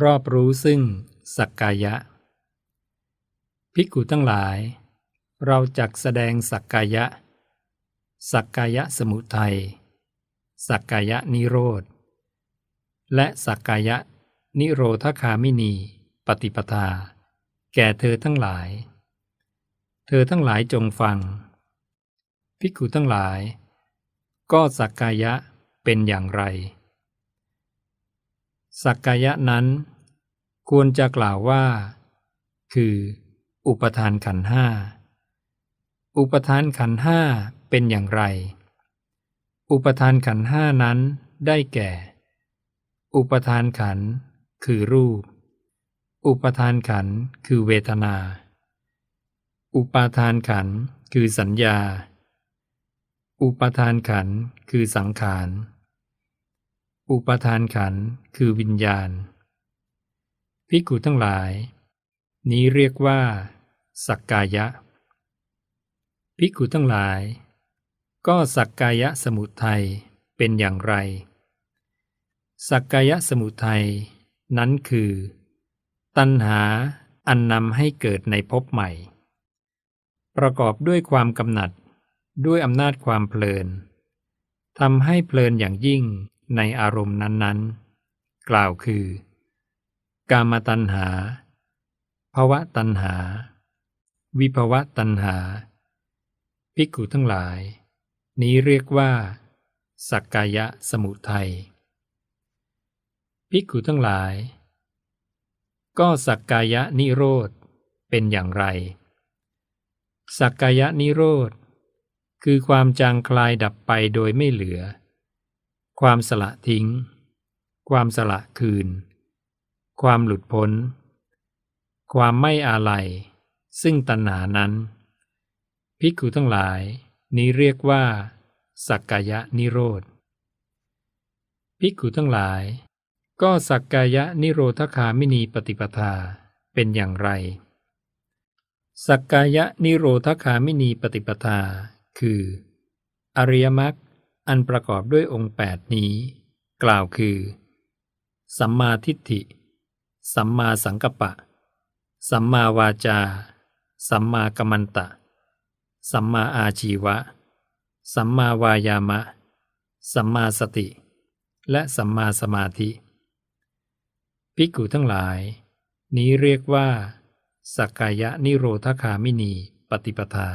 รอบรู้ซึ่งสักกายะ ภิกขุทั้งหลาย เราจักแสดงสักกายะ สักกายะสมุทัย สักกายะนิโรธ และสักกายะนิโรธคามินีปฏิปทา แก่เธอทั้งหลาย เธอทั้งหลายจงฟัง ภิกขุทั้งหลาย ก็สักกายะเป็นอย่างไร สักกายะนั้น ควรจะกล่าวว่า คือ อุปทานขันห้า อุปทานขันห้าเป็นอย่างไร อุปทานขันห้านั้นได้แก่ อุปทานขันคือรูป อุปทานขันคือเวทนา อุปาทานขันคือสัญญา อุปทานขันคือสังขาร อุปทานขันคือวิญญาณภิกุทั้งหลาย นี้เรียกว่า สักกายะภิกุทั้งหลาย ก็สักกายะสมุทัยเป็นอย่างไร สักกายะสมุทัยนั้นคือ ตัณหาอันนำให้เกิดในภพใหม่ ประกอบด้วยความกำหนัดด้วยอำนาจความเพลินทำให้เพลินอย่างยิ่ง ในอารมณ์นั้นๆ กล่าวคือ กามตัณหา ภวะตัณหา วิภวะตัณหา ภิกขุทั้งหลาย นี้เรียกว่า สักกายะสมุทัยภิกขุทั้งหลาย ก็สักกายะนิโรธเป็นอย่างไร สักกายะนิโรธคือความจางคลายดับไปโดยไม่เหลือ ความสละทิ้ง ความสละคืน ความหลุดพ้น ความไม่อาลัย ซึ่งตัณหานั้น ภิกขุทั้งหลายนี้เรียกว่า สักกายะนิโรธ ภิกขุทั้งหลาย ก็สักกายะนิโรธคามินีปฏิปทาเป็นอย่างไร สักกายะนิโรธคามินีปฏิปทา คือ อริยมรรค อันประกอบด้วยองค์แปดนี้ กล่าวคือ สัมมาทิฏฐิ สัมมาสังกัปปะ สัมมาวาจา สัมมากัมมันตะ สัมมาอาชีวะ สัมมาวายามะ สัมมาสติ และสัมมาสมาธิ ภิกขุทั้งหลาย นี้เรียกว่า สักกายะนิโรธคามินีปฏิปทา